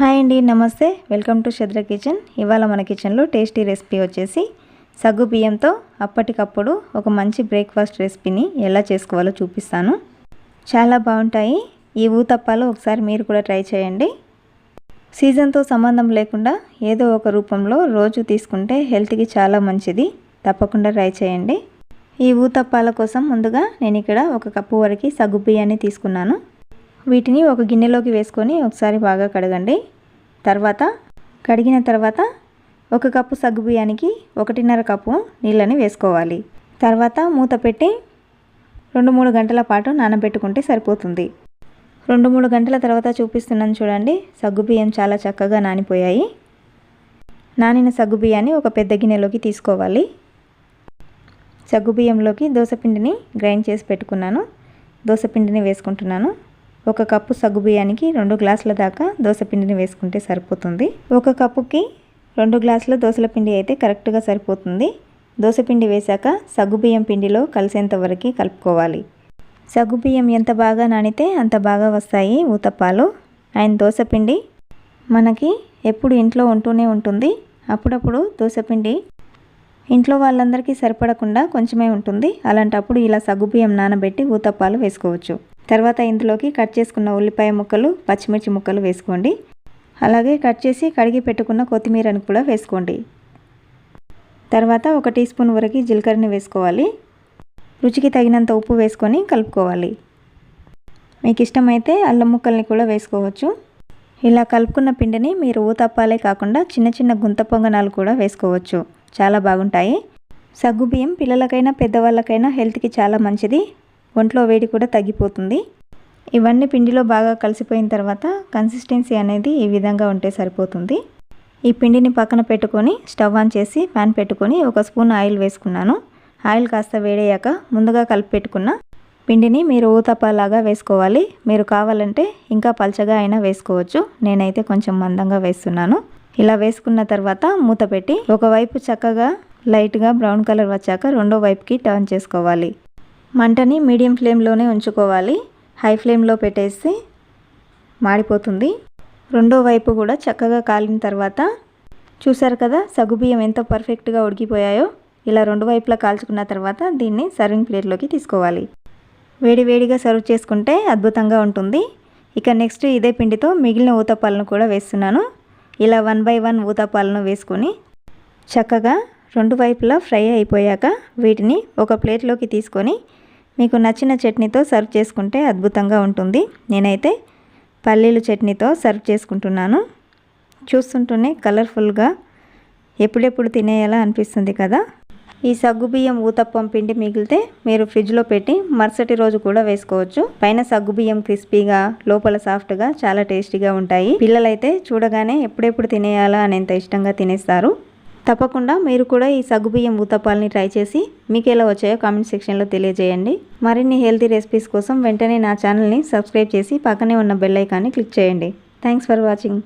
Hi అండి నమస్తే. Welcome to Shadra kitchen. ఇవాళ మన కిచెన్లో టేస్టీ రెసిపీ వచ్చేసి సగ్గు బియ్యంతో అప్పటికప్పుడు ఒక మంచి బ్రేక్ఫాస్ట్ రెసిపీని ఎలా చేసుకోవాలో చూపిస్తాను. చాలా బాగుంటాయి. ఈ ఊతప్పాలు ఒకసారి మీరు కూడా ట్రై చేయండి. సీజన్తో సంబంధం లేకుండా ఏదో ఒక రూపంలో రోజు తీసుకుంటే హెల్త్కి చాలా మంచిది. తప్పకుండా ట్రై చేయండి. ఈ ఊతప్పాల కోసం ముందుగా నేను ఇక్కడ ఒక కప్పు వరకు సగ్గు బియ్యాన్ని తీసుకున్నాను. వీటిని ఒక గిన్నెలోకి వేసుకొని ఒకసారి బాగా కడగండి. తర్వాత కడిగిన తర్వాత ఒక కప్పు సగ్గు బియ్యానికి ఒకటిన్నర కప్పు నీళ్ళని వేసుకోవాలి. తర్వాత మూత పెట్టి రెండు మూడు గంటల పాటు నానబెట్టుకుంటే సరిపోతుంది. రెండు మూడు గంటల తర్వాత చూపిస్తున్నాను చూడండి సగ్గు బియ్యం చాలా చక్కగా నానిపోయాయి. నానిన సగ్గు బియ్యాన్ని ఒక పెద్ద గిన్నెలోకి తీసుకోవాలి. సగ్గు బియ్యంలోకి దోశపిండిని గ్రైండ్ చేసి పెట్టుకున్నాను. దోసపిండిని వేసుకుంటున్నాను. ఒక కప్పు సగ్గు బియ్యానికి రెండు గ్లాసుల దాకా దోసపిండిని వేసుకుంటే సరిపోతుంది. ఒక కప్పుకి రెండు గ్లాసుల దోశల పిండి అయితే కరెక్ట్గా సరిపోతుంది. దోశపిండి వేశాక సగ్గుబియ్యం పిండిలో కలిసేంత వరకు కలుపుకోవాలి. సగ్గుబియ్యం ఎంత బాగా నానితే అంత బాగా వస్తాయి ఊతప్పాలు. అండ్ దోశపిండి మనకి ఎప్పుడు ఇంట్లో ఉంటూనే ఉంటుంది. అప్పుడప్పుడు దోశపిండి ఇంట్లో వాళ్ళందరికీ సరిపడకుండా కొంచెమే ఉంటుంది. అలాంటప్పుడు ఇలా సగ్గుబియ్యం నానబెట్టి ఊతప్పాలు వేసుకోవచ్చు. తర్వాత ఇందులోకి కట్ చేసుకున్న ఉల్లిపాయ ముక్కలు పచ్చిమిర్చి ముక్కలు వేసుకోండి. అలాగే కట్ చేసి కడిగి పెట్టుకున్న కొత్తిమీరని కూడా వేసుకోండి. తర్వాత ఒక టీ స్పూన్ వరకు జీలకర్రని వేసుకోవాలి. రుచికి తగినంత ఉప్పు వేసుకొని కలుపుకోవాలి. మీకు ఇష్టమైతే అల్లం ముక్కల్ని కూడా వేసుకోవచ్చు. ఇలా కలుపుకున్న పిండిని మీరు ఊతప్పాలే కాకుండా చిన్న చిన్న గుంత పొంగనాలు కూడా వేసుకోవచ్చు. చాలా బాగుంటాయి. సగ్గు బియ్యం పిల్లలకైనా పెద్దవాళ్ళకైనా హెల్త్కి చాలా మంచిది. ఒంట్లో వేడి కూడా తగ్గిపోతుంది. ఇవన్నీ పిండిలో బాగా కలిసిపోయిన తర్వాత కన్సిస్టెన్సీ అనేది ఈ విధంగా ఉంటే సరిపోతుంది. ఈ పిండిని పక్కన పెట్టుకొని స్టవ్ ఆన్ చేసి ప్యాన్ పెట్టుకొని ఒక స్పూన్ ఆయిల్ వేసుకున్నాను. ఆయిల్ కాస్త వేడయ్యాక ముందుగా కలిపి పెట్టుకున్న పిండిని మీరు ఊతప్పలాగా వేసుకోవాలి. మీరు కావాలంటే ఇంకా పల్చగా అయినా వేసుకోవచ్చు. నేనైతే కొంచెం మందంగా వేస్తున్నాను. ఇలా వేసుకున్న తర్వాత మూత పెట్టి ఒకవైపు చక్కగా లైట్గా బ్రౌన్ కలర్ వచ్చాక రెండో వైపుకి టర్న్ చేసుకోవాలి. మంటని మీడియం ఫ్లేమ్లోనే ఉంచుకోవాలి. హై ఫ్లేమ్లో పెట్టేసి మాడిపోతుంది. రెండో వైపు కూడా చక్కగా కాలిన తర్వాత చూసారు కదా సగుబియ్యం ఎంత పర్ఫెక్ట్గా ఉడికిపోయాయో? ఇలా రెండు వైపులా కాల్చుకున్న తర్వాత దీన్ని సర్వింగ్ ప్లేట్లోకి తీసుకోవాలి. వేడివేడిగా సర్వ్ చేసుకుంటే అద్భుతంగా ఉంటుంది. ఇక నెక్స్ట్ ఇదే పిండితో మిగిలిన ఊతపాలను కూడా వేస్తున్నాను. ఇలా వన్ బై వన్ ఊతపాలను వేసుకొని చక్కగా రెండు వైపులా ఫ్రై అయిపోయాక వీటిని ఒక ప్లేట్లోకి తీసుకొని మీకు నచ్చిన చట్నీతో సర్వ్ చేసుకుంటే అద్భుతంగా ఉంటుంది. నేనైతే పల్లీలు చట్నీతో సర్వ్ చేసుకుంటున్నాను. చూస్తుంటూనే కలర్ఫుల్గా ఎప్పుడెప్పుడు తినేయాలా అనిపిస్తుంది కదా. ఈ సగ్గుబియ్యం ఊతప్పం పిండి మిగిలితే మీరు ఫ్రిడ్జ్లో పెట్టి మరుసటి రోజు కూడా వేసుకోవచ్చు. పైన సగ్గుబియ్యం క్రిస్పీగా లోపల సాఫ్ట్గా చాలా టేస్టీగా ఉంటాయి. పిల్లలైతే చూడగానే ఎప్పుడెప్పుడు తినేయాలా అనేంత ఇష్టంగా తినేస్తారు. తప్పకుండా మీరు కూడా ఈ సగ్గుబియ్యం ఊతపాలని ట్రై చేసి మీకు ఎలా వచ్చాయో కామెంట్ సెక్షన్లో తెలియజేయండి. మరిన్ని హెల్తీ రెసిపీస్ కోసం వెంటనే నా ఛానల్ని సబ్స్క్రైబ్ చేసి పక్కనే ఉన్న బెల్ ఐకాన్ని క్లిక్ చేయండి. Thanks for watching.